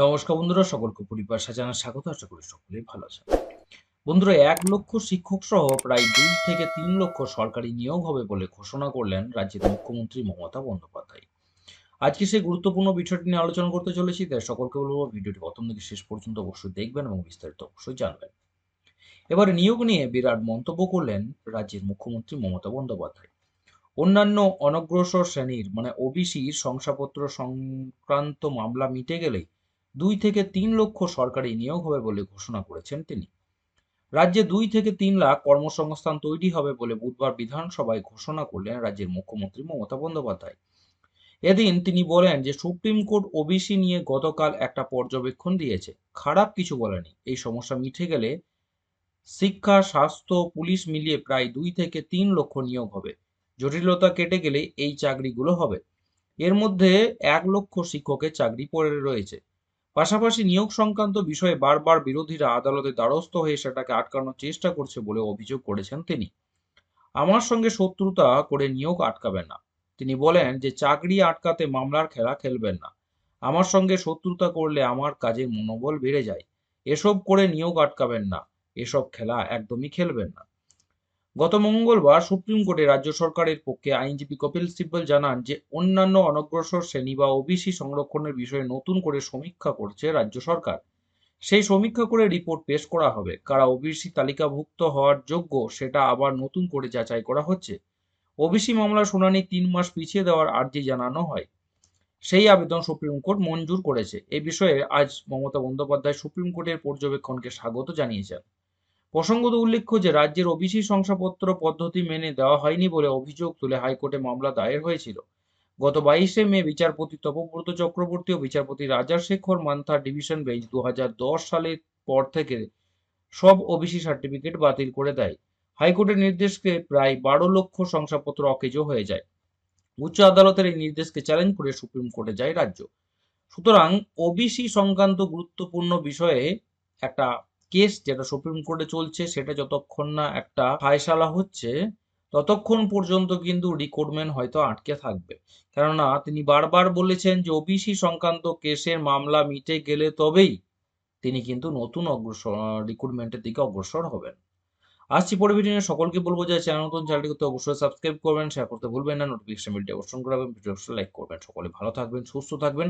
নমস্কার বন্ধুরা, সকলকে পরিবার সাজানোর স্বাগত, আশা করি সকলেই ভালো আছেন। বন্ধুরা, এক লক্ষ শিক্ষক সহ প্রায় দুই থেকে তিন লক্ষ সরকারি নিয়োগ হবে বলে ঘোষণা করলেন রাজ্যের মুখ্যমন্ত্রী মমতা বন্দ্যোপাধ্যায়। আজকে সেই গুরুত্বপূর্ণ বিষয়টি নিয়ে আলোচনা করতে চলেছি, তাই সকলকে বলব ভিডিওটি প্রথম থেকে শেষ পর্যন্ত অবশ্যই দেখবেন এবং বিস্তারিত অবশ্যই জানবেন। এবারে নিয়োগ নিয়ে বিরাট মন্তব্য করলেন রাজ্যের মুখ্যমন্ত্রী মমতা বন্দ্যোপাধ্যায়। অন্যান্য অনগ্রসর শ্রেণির মানে ওবিসি শংসাপত্র সংক্রান্ত মামলা মিটে গেলেই দুই থেকে তিন লক্ষ সরকারি নিয়োগ হবে বলে ঘোষণা করেছেন তিনি। রাজ্যে দুই থেকে তিন লাখ কর্মসংস্থান তৈরি হবে বলে বুধবার বিধানসভায় ঘোষণা করলেন রাজ্যের মুখ্যমন্ত্রী মমতা বন্দ্যোপাধ্যায়। এদিন তিনি বলেন যে, সুপ্রিম কোর্ট ওবিসি নিয়ে গতকাল একটা পর্যবেক্ষণ দিয়েছে। খারাপ কিছু বলেনি। এই সমস্যা মিটে গেলে শিক্ষা, স্বাস্থ্য, পুলিশ মিলিয়ে প্রায় দুই থেকে তিন লক্ষ নিয়োগ হবে। জটিলতা কেটে গেলে এই চাকরিগুলো হবে। এর মধ্যে এক লক্ষ শিক্ষকের চাকরি পড়ে রয়েছে। পাশাপাশি নিয়োগ সংক্রান্ত বিষয়ে বারবার বিরোধীরা আদালতের দ্বারস্থ হয়ে সেটাকে আটকানোর চেষ্টা করছে বলে অভিযোগ করেছেন তিনি। আমার সঙ্গে শত্রুতা করে নিয়োগ আটকাবেন না। তিনি বলেন যে, চাকরি আটকাতে মামলার খেলা খেলবেন না। আমার সঙ্গে শত্রুতা করলে আমার কাজের মনোবল বেড়ে যায়। এসব করে নিয়োগ আটকাবেন না। এসব খেলা একদমই খেলবেন না। গত মঙ্গলবার সুপ্রিম কোর্টে রাজ্য সরকারের পক্ষে আইনজীবী কপিল সিব্বল জানান যে, অন্যান্য অনগ্রসর শ্রেণি বা ওবিসি সংরক্ষণের বিষয়ে নতুন করে সমীক্ষা করছে রাজ্য সরকার। সেই সমীক্ষা করে রিপোর্ট পেশ করা হবে। কারা ওবিসি তালিকাভুক্ত হওয়ার যোগ্য, সেটা আবার নতুন করে যাচাই করা হচ্ছে। ওবিসি মামলা শুনানি তিন মাস পিছিয়ে দেওয়ার আর্জি জানানো হয়। সেই আবেদন সুপ্রিম কোর্ট মঞ্জুর করেছে। এ বিষয়ে আজ মমতা বন্দ্যোপাধ্যায় সুপ্রিম কোর্টের পর্যবেক্ষণকে স্বাগত জানিয়েছেন। প্রসঙ্গত উল্লেখ্য যে, রাজ্যের ওবিসি শংসাপত্র পদ্ধতি মেনে দেওয়া হয়নি বলে অভিযোগ তুলে হাইকোর্টে মামলা দায়ের হয়েছিল। গত বাইশে মে বিচারপতি তপব্রত চক্রবর্তী ও বিচারপতি রাজাশেখর মান্থার ডিভিশন বেঞ্চ দু সালের পর থেকে সব ওবিসি সার্টিফিকেট বাতিল করে দেয়। হাইকোর্টের নির্দেশকে প্রায় বারো লক্ষ শংসাপত্র অকেজো হয়ে যায়। উচ্চ আদালতের এই নির্দেশকে চ্যালেঞ্জ করে সুপ্রিম কোর্টে যায় রাজ্য। সুতরাং ওবিসি সংক্রান্ত গুরুত্বপূর্ণ বিষয়ে একটা কেস যেটা সুপ্রিম কোর্টে চলছে, সেটা যতক্ষণ না একটা ফায়সালা হচ্ছে, ততক্ষণ পর্যন্ত কিন্তু রিক্রুটমেন্ট হয়তো আটকে থাকবে। কেননা, তিনি বারবার বলেছেন যে ওবিসি সংক্রান্ত কেসের মামলা মিটে গেলে তবেই তিনি কিন্তু নতুন অগ্রসর, রিক্রুটমেন্টের দিকে অগ্রসর হবেন। আসছি পরে ভিডিও নিয়ে, সকলকে বলব যে চ্যানেল নতুন, চ্যানেলটি করতে অবশ্যই সাবস্ক্রাইব করবেন শেয়ার করতে ভুলবেন না নোটিফিকেশন বেলটি অবশ্যই রাখবেন ভিডিও লাইক করবেন। সকলে ভালো থাকবেন, সুস্থ থাকবেন।